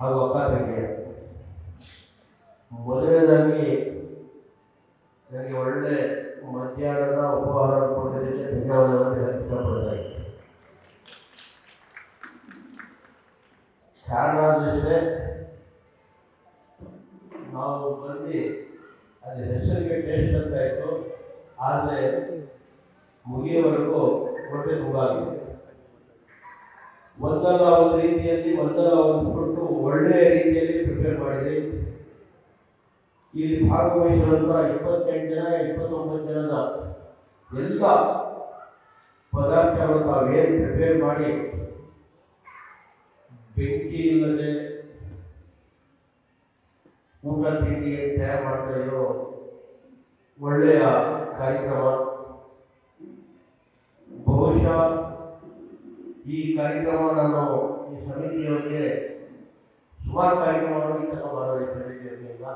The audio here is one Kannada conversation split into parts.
ಹಾಗೂ ತಂಗಿಯರೇ ಮೊದಲನೇದಾಗಿ ನನಗೆ ಒಳ್ಳೆ ಮಧ್ಯಾಹ್ನದ ಉಪಹಾರ ಕೊಟ್ಟಿದ್ದಕ್ಕೆ ಧನ್ಯವಾದಗಳನ್ನು ಹೇಳಕ್ಕೆ ಇಷ್ಟಪಡ್ತಾ ಇದ್ದೀನಿ ಕಾರಣ ಅಂದ್ರೆ ನಾವು ಬಂದು ಅಲ್ಲಿ ಹೆಸರಿಗೆ ಟೇಸ್ಟ್ ಅಂತ ಇತ್ತು, ಆದರೆ ಮುಗಿಯವರೆಗೂ ಹೊಟ್ಟೆ ತುಂಬಾಗಿದೆ ಒಂದಲ್ಲ ಒಂದು ರೀತಿಯಲ್ಲಿ, ಒಂದಲ್ಲ ಒಂದು ಕೊಟ್ಟು ಒಳ್ಳೆಯ ರೀತಿಯಲ್ಲಿ ಪ್ರಿಪೇರ್ ಮಾಡಿದೆ. ಇಲ್ಲಿ ಭಾಗವಹಿಸಿದಂಥ ಇಪ್ಪತ್ತೆಂಟು ಜನ, ಇಪ್ಪತ್ತೊಂಬತ್ತು ಜನದ ಎಲ್ಲ ಪದಾರ್ಥಗಳು ತಾವೇನು ಪ್ರಿಪೇರ್ ಮಾಡಿ, ಬೆಂಕಿ ಇಲ್ಲದೆ ಊಟ, ತಿಂಡಿ ತಯಾರು ಮಾಡ್ತಾ ಇರೋ ಒಳ್ಳೆಯ ಕಾರ್ಯಕ್ರಮ. ಬಹುಶಃ ಈ ಕಾರ್ಯಕ್ರಮ ನಾನು ಈ ಸಮಿತಿಯವರಿಗೆ ಸುಮಾರು ಕಾರ್ಯಕ್ರಮವನ್ನು ಈ ತನಕ ಮಾಡೋದಿಲ್ಲ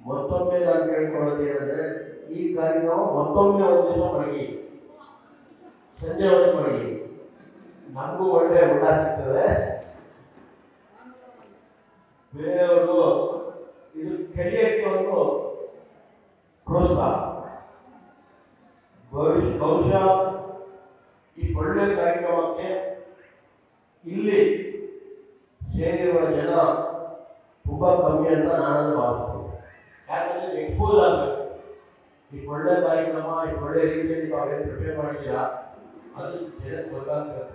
ಮತ್ತೊಮ್ಮೆ ನಾನು ಕೇಳ್ಕೊಳ್ಳೋದು ಈ ಕಾರ್ಯಕ್ರಮ ಮತ್ತೊಮ್ಮೆ ಒಂದು ದಿವಸ ಮಡಗಿ ಸಂಜೆ ಒಂದು ಮಡಗಿ ನಮಗೂ ಒಳ್ಳೆಯ ಊಟ ಸಿಗ್ತದೆ. ಬೇರೆಯವ್ರಿಗೂ ಇದು ಕಲಿಯಕ್ಕೆ ಒಂದು ಪ್ರೋತ್ಸಾಹ ಭವಿಷ್ಯ ಬಹುಶಃ ಈ ಒಳ್ಳೆ ಕಾರ್ಯಕ್ರಮಕ್ಕೆ ಇಲ್ಲಿ ಸೇರಿರುವ ಜನ ತುಂಬ ಕಮ್ಮಿ ಅಂತ ನಾನು ಭಾವಿಸ್ತೀನಿ. ಯಾಕಂದರೆ ಎಕ್ಸ್ಪೋಸ್ ಆಗಬೇಕು. ಈ ಒಳ್ಳೆ ಕಾರ್ಯಕ್ರಮ ಈ ಒಳ್ಳೆ ರೀತಿಯಲ್ಲಿ ತಾವೇನು ಪ್ರಿಪೇರ್ ಮಾಡಿದ್ದೀರಾ, ಅದು ಜನಕ್ಕೆ ಗೊತ್ತಾಗ್ತದೆ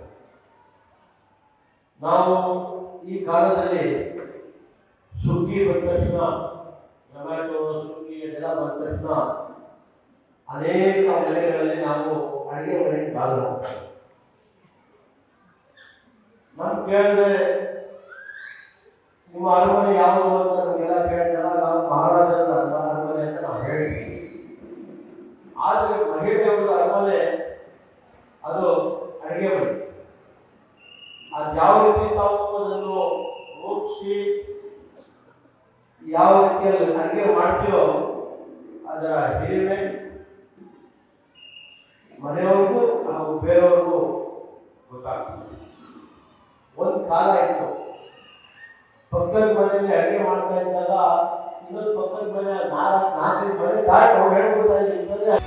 ನಾವು ಈ ಕಾಲದಲ್ಲಿ ಸುಗ್ಗಿ ಬಂದ ತಕ್ಷಣ ಟೊಮ್ಯಾಟೊ ಸುಗ್ಗಿ ಎಲ್ಲ ಬಂದ ತಕ್ಷಣ ಅನೇಕ ಮನೆಗಳಲ್ಲಿ ನಾವು ಅಡುಗೆ ಮನೆಗೆ ಹೋಗ್ತೇವೆ ನಾನು ಕೇಳಿದ್ರೆ ನಿಮ್ಮ ಅರಮನೆ ಯಾವುದು ಅಂತ ನಮಗೆಲ್ಲ ಕೇಳ್ತಾರ ನಾವು ಮಹಾರಾಜರ ಅರಮ- ಅರಮನೆ ಅಂತ ನಾವು ಹೇಳ್ತೀವಿ. ಆದರೆ ಮಹಿಳೆಯವರ ಅರಮನೆ, ಅದು ಅಡಿಗೆ ಮನೆ. ಅದು ಯಾವ ರೀತಿ ತಾವು ಅದನ್ನು ರೂಪಿಸಿ, ಯಾವ ರೀತಿಯಲ್ಲಿ ಅಡಿಗೆ ಮಾಡ್ತೀವೋ, ಅದರ ಹಿರಿಮೆ ಮನೆಯವ್ರಿಗೂ ಹಾಗೂ ಬೇರೆಯವ್ರಿಗೂ ಗೊತ್ತಾಗ್ತದೆ ಒಂದು ಕಾಲ ಇತ್ತು ಪಕ್ಕದ ಮನೆಯಲ್ಲಿ ಅಡಿಗೆ ಮಾಡ್ತಾ ಇದ್ದಾಗ ಇನ್ನೊಂದು ಪಕ್ಕದ ಮನೆ ನಾಲ್ಕು ನಾಲ್ಕೈದು ಮನೆ ದಾಟಿ ಅವ್ರು ಹೇಳ್ಕೊಡ್ತಾ ಇದ್ದಾರೆ